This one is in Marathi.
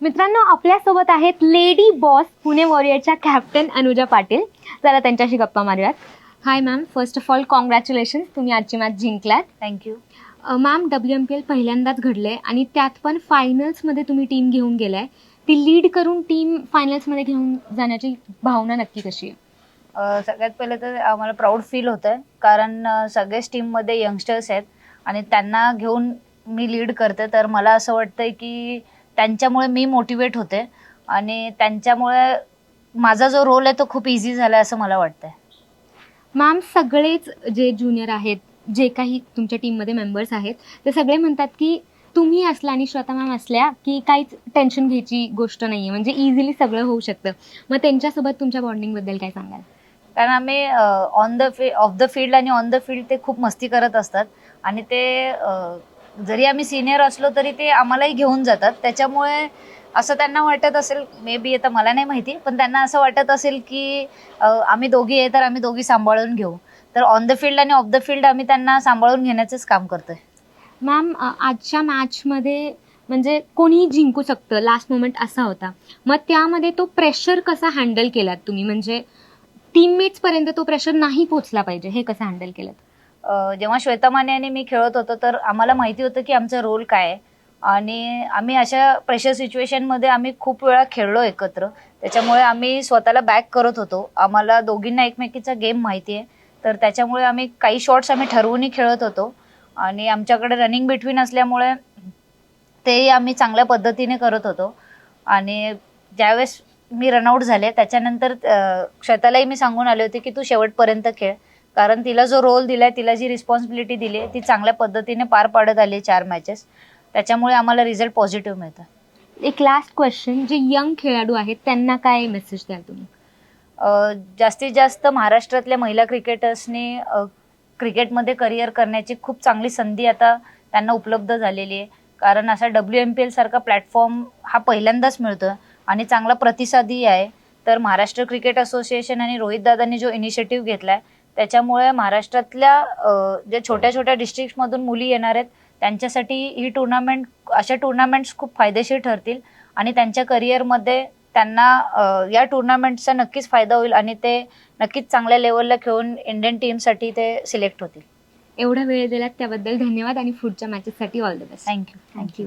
मित्रांनो आपल्यासोबत आहेत लेडी बॉस पुणे वॉरियरच्या कॅप्टन अनुजा पाटील. चला त्यांच्याशी गप्पा मारूयात. Hi ma'am first of all congratulation तुम्ही आजची match जिंकलात. Thank you ma'am W M P L पहिल्यांदाच घडलंय आणि त्यात पण फायनल्समध्ये तुम्ही टीम घेऊन गेलाय. ती लीड करून टीम फायनल्समध्ये घेऊन जाण्याची भावना नक्की कशी आहे? सगळ्यात पहिलं तर आम्हाला प्राऊड फील होत आहे कारण अ, सगळेच टीममध्ये यंगस्टर्स आहेत आणि त्यांना घेऊन मी लीड करते. तर मला असं वाटतंय की त्यांच्यामुळे मी मोटिवेट होते. आणि त्यांच्यामुळे माझा जो रोल आहे तो खूप इझी झाला असं मला वाटतंय. मॅम सगळेच जे ज्युनियर आहेत जे काही तुमच्या टीममध्ये मेंबर्स आहेत ते सगळे म्हणतात की तुम्ही असला आणि श्वेता मॅम असल्या की काहीच टेन्शन घ्यायची गोष्ट नाही आहे म्हणजे इझिली सगळं होऊ शकतं. मग त्यांच्यासोबत तुमच्या बॉन्डिंगबद्दल काय सांगाल? कारण आम्ही on the fee off the field आणि ऑन द फील्ड ते खूप मस्ती करत असतात. आणि ते जरी आम्ही सिनियर असलो तरी ते आम्हालाही घेऊन जातात. त्याच्यामुळे असं त्यांना वाटत असेल मे बी आता मला नाही माहिती पण त्यांना असं वाटत असेल की आम्ही दोघी आहे तर आम्ही दोघी सांभाळून घेऊ. तर ऑन द फील्ड आणि ऑफ द फील्ड आम्ही त्यांना सांभाळून घेण्याचंच काम करतोय. मॅम आजच्या मॅचमध्ये म्हणजे कोणीही जिंकू शकतं. लास्ट मोमेंट असा होता. मग त्यामध्ये तो प्रेशर कसा हँडल केलात तुम्ही? म्हणजे टीममेट्सपर्यंत तो प्रेशर नाही पोचला पाहिजे. हे कसं हँडल केलं जेव्हा श्वेता माने आणि मी खेळत होतो तर आम्हाला माहिती होतं की आमचं रोल काय आहे. आणि आम्ही अशा प्रेशर सिच्युएशनमध्ये आम्ही खूप वेळा खेळलो एकत्र. त्याच्यामुळे आम्ही स्वतःला बॅक करत होतो. आम्हाला दोघींना एकमेकीचा गेम माहिती आहे. तर त्याच्यामुळे आम्ही काही शॉट्स आम्ही ठरवूनही खेळत होतो. आणि आमच्याकडे रनिंग बिटवीन असल्यामुळे तेही आम्ही चांगल्या पद्धतीने करत होतो. आणि ज्यावेळेस मी रनआउट झाले त्याच्यानंतर श्वेतालाही मी सांगून आले होते की तू शेवटपर्यंत खेळ. कारण तिला जो रोल दिलाय तिला जी रिस्पॉन्सिबिलिटी दिली आहे ती चांगल्या पद्धतीने पार पाडत आली चार मॅचेस त्याच्यामुळे आम्हाला रिझल्ट पॉझिटिव्ह मिळतात एक लास्ट क्वेश्चन जे यंग खेळाडू आहेत त्यांना काय मेसेज द्याल तुम्ही? अ, जास्तीत जास्त महाराष्ट्रातल्या महिला क्रिकेटर्सनी अ, क्रिकेटमध्ये करिअर करण्याची खूप चांगली संधी आता त्यांना उपलब्ध झालेली आहे. कारण असा डब्ल्यू एम पी एल सारखा प्लॅटफॉर्म हा पहिल्यांदाच मिळतो आणि चांगला प्रतिसादही आहे. तर महाराष्ट्र क्रिकेट असोसिएशन आणि रोहित दादांनी जो इनिशिएटिव्ह घेतलाय त्याच्यामुळे महाराष्ट्रातल्या ज्या छोट्या छोट्या डिस्ट्रिक्टमधून मुली येणार आहेत त्यांच्यासाठी ही टुर्नामेंट अशा टुर्नामेंट्स खूप फायदेशीर ठरतील आणि त्यांच्या करिअरमध्ये त्यांना या टुर्नामेंटचा नक्कीच फायदा होईल आणि ते नक्कीच चांगल्या लेवलला खेळून इंडियन टीमसाठी ते सिलेक्ट होतील. एवढा वेळ दिलात त्याबद्दल धन्यवाद आणि पुढच्या मॅचेससाठी all the best thank you thank you